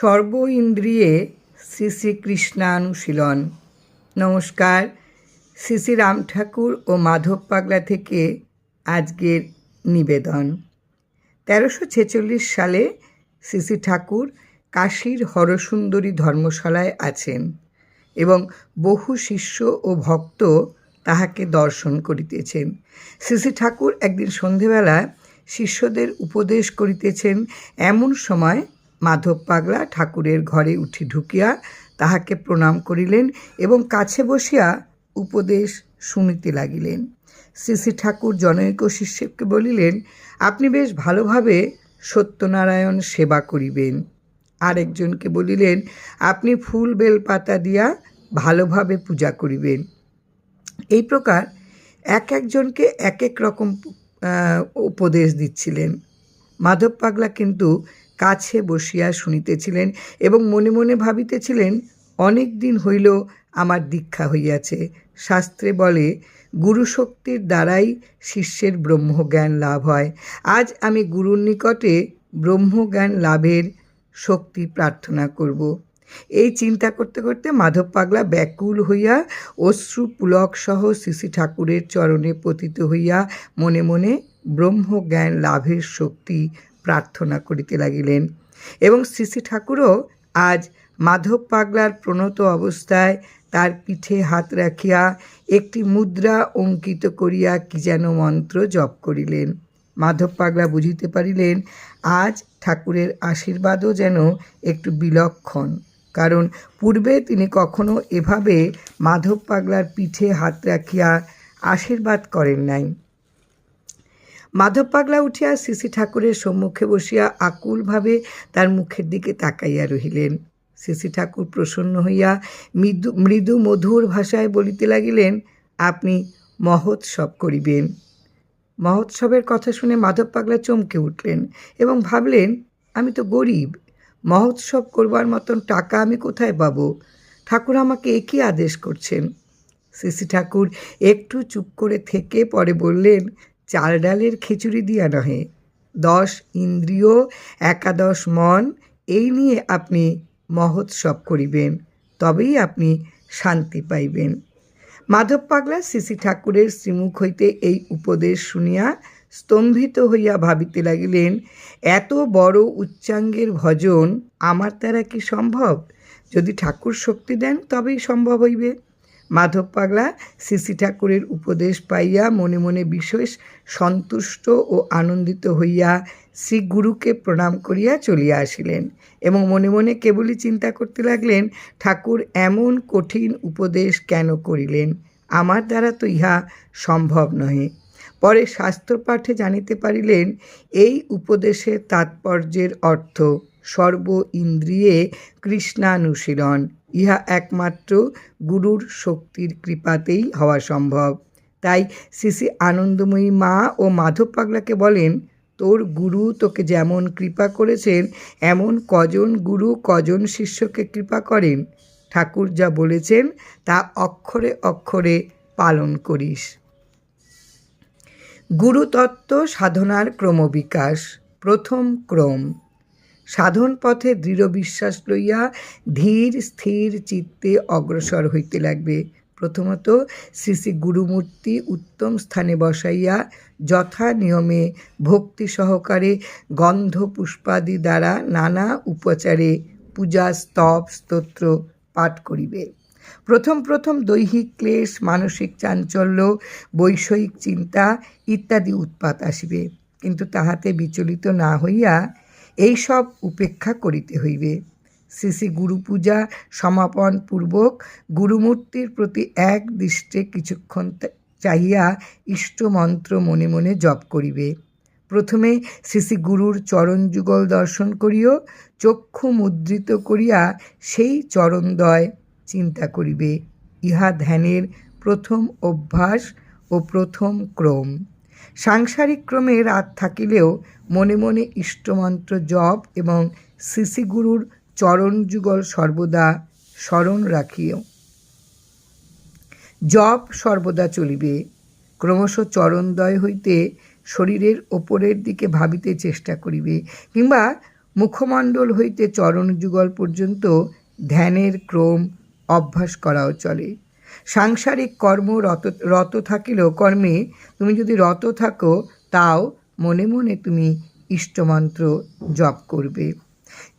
সর্ব ইন্দ্রিয়ে শ্রী শ্রী কৃষ্ণানুশীলন। নমস্কার। শ্রী শ্রী রাম ঠাকুর ও মাধব পাগলা থেকে আজকের নিবেদন। তেরোশো ছেচল্লিশ সালে শ্রী ঠাকুর কাশীর হরসুন্দরী ধর্মশালায় আছেন এবং বহু শিষ্য ও ভক্ত তাহাকে দর্শন করিতেছেন। শ্রী ঠাকুর একদিন সন্ধেবেলা শিষ্যদের উপদেশ করিতেছেন, এমন সময় মাধব পাগলা ঠাকুরের ঘরে উঠি ঢুকিয়া তাহাকে প্রণাম করিলেন এবং কাছে বসিয়া উপদেশ শুনিতে লাগিলেন। শ্রী ঠাকুর জনৈক শিষ্যকে বলিলেন, আপনি বেশ ভালোভাবে সত্যনারায়ণ সেবা করিবেন। আরেকজনকে বলিলেন, আপনি ফুল বেল পাতা দিয়া ভালোভাবে পূজা করিবেন। এই প্রকার এক একজনকে এক এক রকম উপদেশ দিচ্ছিলেন। মাধব পাগলা কিন্তু কাছে বসিয়া শুনিতেছিলেন এবং মনে মনে ভাবিতেছিলেন, অনেক দিন হইল আমার দীক্ষা হইয়াছে। শাস্ত্রে বলে গুরুশক্তির দ্বারাই শিষ্যের ব্রহ্মজ্ঞান লাভ হয়। আজ আমি গুরুর নিকটে ব্রহ্মজ্ঞান লাভের শক্তি প্রার্থনা করব। এই চিন্তা করতে করতে মাধব পাগলা ব্যাকুল হইয়া অশ্রু পুলক সহ শ্রী ঠাকুরের চরণে পতিত হইয়া মনে মনে ব্রহ্মজ্ঞান লাভের শক্তি প্রার্থনা করিতে লাগিলেন। এবং শ্রী ঠাকুরও আজ মাধব পাগলার প্রণত অবস্থায় তার পিঠে হাত রাখিয়া একটি মুদ্রা অঙ্কিত করিয়া কি যেন মন্ত্র জপ করিলেন। মাধব পাগলা বুঝিতে পারিলেন, আজ ঠাকুরের আশীর্বাদও যেন একটু বিলক্ষণ। কারণ পূর্বে তিনি কখনো এভাবে মাধব পাগলার পিঠে হাত রাখিয়া আশীর্বাদ করেন নাই। মাধব পাগলা উঠিয়া শ্রী ঠাকুরের সম্মুখে বসিয়া আকুলভাবে তার মুখের দিকে তাকাইয়া রহিলেন। শ্রী ঠাকুর প্রসন্ন হইয়া মৃদু মৃদু মধুর ভাষায় বলিতে লাগিলেন, আপনি মহোৎসব করিবেন। মহোৎসবের কথা শুনে মাধব পাগলা চমকে উঠলেন এবং ভাবলেন, আমি তো গরিব, মহোৎসব করবার মতন টাকা আমি কোথায় পাবো? ঠাকুর আমাকে একই আদেশ করছেন? শ্রী ঠাকুর একটু চুপ করে থেকে পরে বললেন চাল ডালের খিচুড়ি দিয়া নহে, দশ ইন্দ্রিয়, একাদশ মন, এই নিয়ে আপনি মহোৎসব করিবেন, তবেই আপনি শান্তি পাইবেন। মাধব পাগলা শ্রী ঠাকুরের শ্রীমুখ হইতে এই উপদেশ শুনিয়া স্তম্ভিত হইয়া ভাবিতে লাগিলেন, এত বড় উচ্চাঙ্গের ভজন আমার দ্বারা কি সম্ভব? যদি ঠাকুর শক্তি দেন তবেই সম্ভব হইবে। মাধব পাগলা শ্রী ঠাকুরের উপদেশ পাইয়া মনে মনে বিশেষ সন্তুষ্ট ও আনন্দিত হইয়া শ্রী গুরুকে প্রণাম করিয়া চলিয়া আসিলেন এবং মনে মনে কেবলই চিন্তা করতে লাগলেন, ঠাকুর এমন কঠিন উপদেশ কেন করিলেন? আমার দ্বারা তো ইহা সম্ভব নহে। পরে শাস্ত্র পাঠে জানিতে পারিলেন, এই উপদেশের তাৎপর্যের অর্থ সর্ব ইন্দ্রিয়ে কৃষ্ণানুশীলন। ইহা একমাত্র গুরুর শক্তির কৃপাতেই হওয়া সম্ভব। তাই শ্রী আনন্দময়ী মা ও মাধব পাগলাকে বলেন, তোর গুরু তোকে যেমন কৃপা করেছেন, এমন কজন গুরু কজন শিষ্যকে কৃপা করেন? ঠাকুর যা বলেছেন, তা অক্ষরে অক্ষরে পালন করিস। গুরুতত্ত্ব সাধনার ক্রমবিকাশ, প্রথম ক্রম। সাধন পথে দৃঢ় বিশ্বাস লইয়া ধীর, স্থির চিত্তে অগ্রসর হইতে লাগবে। প্রথমত শ্রী শ্রী গুরুমূর্তি উত্তম স্থানে বসাইয়া যথা নিয়মে ভক্তি সহকারে গন্ধ পুষ্পাদি দ্বারা নানা উপচারে পূজা, স্তব, স্তোত্র পাঠ করিবে। প্রথম প্রথম দৈহিক ক্লেশ, মানসিক চাঞ্চল্য, বৈষয়িক চিন্তা ইত্যাদি উৎপাত আসিবে। কিন্তু তাহাতে বিচলিত না হইয়া এই সব উপেক্ষা করিতে হইবে। শ্রী শ্রী গুরু পূজা সমাপন পূর্বক গুরুমূর্তির প্রতি এক দৃষ্টে কিছুক্ষণ চাহিয়া ইষ্টমন্ত্র মনে মনে জপ করিবে। প্রথমে শ্রী শ্রী গুরুর চরণ যুগল দর্শন করিও, চক্ষু মুদ্রিত করিয়া সেই চরণদ্বয় চিন্তা করিবে। ইহা ধ্যানের প্রথম অভ্যাস ও প্রথম ক্রম। সাংসারিক ক্রমে রাত থাকিলেও মনে মনে ইষ্টমন্ত্র জপ এবং গুরুর চরণ যুগল সর্বদা স্মরণ রাখিও। জপ সর্বদা চলিবে। ক্রমশ চরণদ্বয় হইতে শরীরের ওপরের দিকে ভাবিতে চেষ্টা করিবে কিংবা মুখমণ্ডল হইতে চরণ যুগল পর্যন্ত ধ্যানের ক্রম অভ্যাস করাও চলে। সাংসারিক কর্ম রত রত থাকিলেও কর্মে তুমি যদি রত থাকো, তাও মনে মনে তুমি ইষ্টমন্ত্র জপ করবে।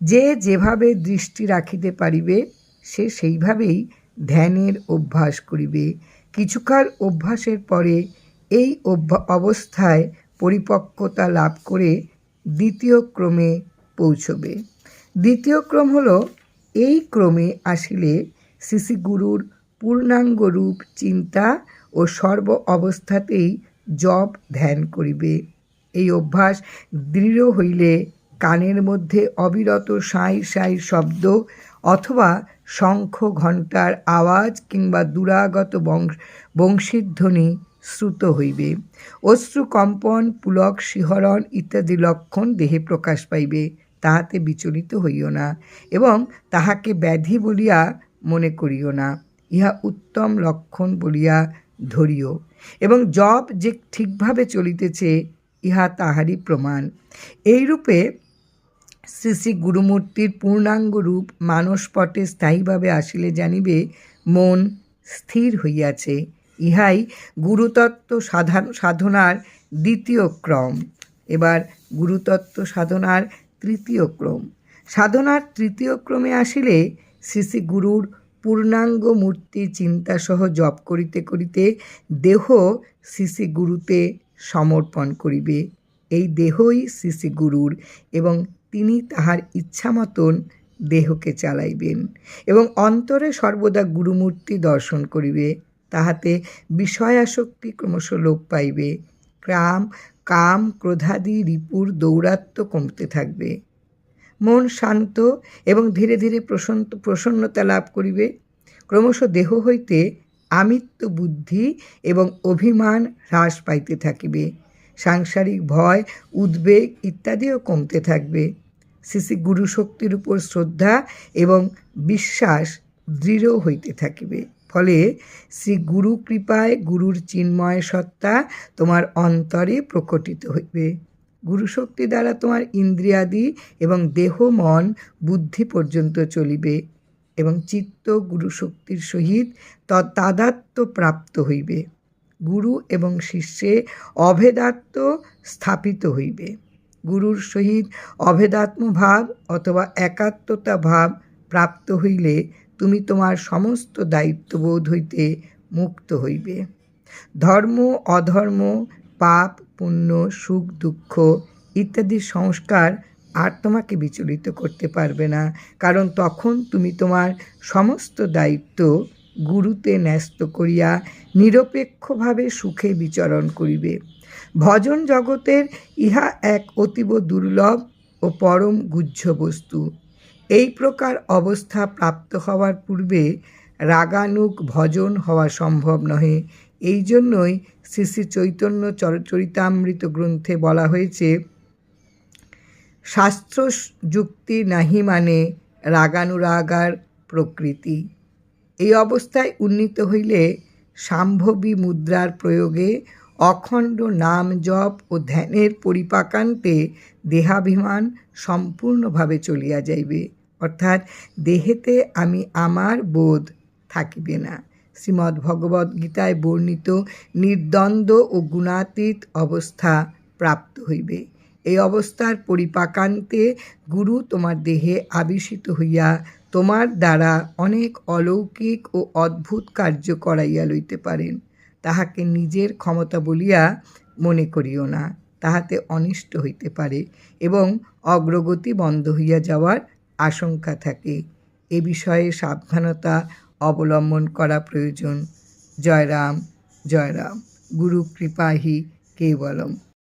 যে যেভাবে দৃষ্টি রাখিতে পারিবে, সে সেইভাবেই ধ্যানের অভ্যাস করিবে। কিছুকাল অভ্যাসের পরে এই অবস্থায় পরিপক্কতা লাভ করে দ্বিতীয় ক্রমে পৌঁছবে। দ্বিতীয় ক্রম হলো, এই ক্রমে আসিলে শ্রী গুরুর পূর্ণাঙ্গ রূপ চিন্তা ও সর্ব অবস্থাতেই জপ ধ্যান করিবে। এই অভ্যাস দৃঢ় হইলে কানের মধ্যে অবিরত সাঁই সাঁই শব্দ অথবা শঙ্খ ঘণ্টার আওয়াজ কিংবা দুরাগত বংশ বংশীধ্বনি শ্রুত হইবে। অশ্রু কম্পন, পুলক শিহরণ ইত্যাদি লক্ষণ দেহে প্রকাশ পাইবে, তাহাতে বিচলিত হইও না এবং তাহাকে ব্যাধি বলিয়া মনে করিও না। ইহা উত্তম লক্ষণ বলিয়া ধরিও। এবং জপ যে ঠিকভাবে চলিতেছে, ইহা তাহারই প্রমাণ। এইরূপে শ্রী শ্রী গুরুমূর্তির পূর্ণাঙ্গ রূপ মানসপটে স্থায়ীভাবে আসিলে জানিবে, মন স্থির হইয়াছে। ইহাই গুরুতত্ত্ব সাধন সাধনার দ্বিতীয় ক্রম। এবার গুরুতত্ত্ব সাধনার তৃতীয় ক্রম। সাধনার তৃতীয় ক্রমে আসিলে শ্রী শ্রী গুরুর পূর্ণাঙ্গ মূর্তি চিন্তাসহ জপ করিতে করিতে দেহ শ্রী গুরুতে সমর্পণ করিবে। এই দেহই শ্রী গুরুর এবং তিনি তাহার ইচ্ছা মতন দেহকে চালাইবেন এবং অন্তরে সর্বদা গুরুমূর্তি দর্শন করিবে। তাহাতে বিষয়াসক্তি ক্রমশ লোপ পাইবে। ক্রাম, কাম, ক্রোধাদি, রিপুর দৌরাত্ম্য কমতে থাকবে। মন শান্ত এবং ধীরে ধীরে প্রসন্ন প্রসন্নতা লাভ করিবে। ক্রমশ দেহ হইতে আমিত্ব বুদ্ধি এবং অভিমান হ্রাস পাইতে থাকিবে। সাংসারিক ভয়, উদ্বেগ ইত্যাদিও কমতে থাকবে। শ্রী গুরু শক্তির উপর শ্রদ্ধা এবং বিশ্বাস দৃঢ় হইতে থাকিবে। ফলে শ্রী গুরু কৃপায়, গুরুর চিন্ময় সত্তা তোমার অন্তরে প্রকটিত হইবে। গুরু শক্তি দ্বারা তোমার ইন্দ্রিয়াদি এবং দেহ, মন, বুদ্ধি পর্যন্ত চলিবে এবং চিত্ত গুরুশক্তির সহিত তাদাত্ম প্রাপ্ত হইবে। গুরু এবং শিষ্যে অভেদাত্ম স্থাপিত হইবে। গুরুর সহিত অভেদাত্ম ভাব অথবা একাত্মতা ভাব প্রাপ্ত হইলে তুমি তোমার সমস্ত দায়িত্ববোধ হইতে মুক্ত হইবে। ধর্ম, অধর্ম পাপ, পুণ্য, সুখ, দুঃখ ইত্যাদি সংস্কার আর তোমাকে বিচলিত করতে পারবে না। কারণ তখন তুমি তোমার সমস্ত দায়িত্ব গুরুতে ন্যস্ত করিয়া নিরপেক্ষভাবে সুখে বিচরণ করিবে। ভজন জগতের ইহা এক অতীব দুর্লভ ও পরম গুহ্য বস্তু। এই প্রকার অবস্থা প্রাপ্ত হওয়ার পূর্বে রাগানুক ভজন হওয়া সম্ভব নহে। এই জন্যই শ্রী শ্রী চৈতন্য চরিতামৃত গ্রন্থে বলা হয়েছে শাস্ত্র যুক্তি নাহি মানে রাগানুরাগার প্রকৃতি। এই অবস্থায় উন্নীত হইলে সাম্ভবী মুদ্রার প্রয়োগে অখণ্ড নাম জপ ও ধ্যানের পরিপাকান্তে দেহাভিমান সম্পূর্ণভাবে চলিয়া যাইবে, অর্থাৎ দেহেতে আমি আমার বোধ থাকিবে না। শ্রীমদ্ ভগবদ গীতায় বর্ণিত নির্দ্বন্দ্ব ও গুণাতীত অবস্থা প্রাপ্ত হইবে। এই অবস্থার পরিপাকান্তে গুরু তোমার দেহে আবিষ্ঠিত হইয়া তোমার দ্বারা অনেক অলৌকিক ও অদ্ভুত কার্য করাইয়া লইতে পারেন। তাহাকে নিজের ক্ষমতা বলিয়া মনে করিও না। তাহাতে অনিষ্ট হইতে পারে এবং অগ্রগতি বন্ধ হইয়া যাওয়ার আশঙ্কা থাকে। এ বিষয়ে সাবধানতা অবলম্বন করা প্রয়োজন। জয়রাম জয়রাম জয় রাম গুরু কৃপাহি কেবলম।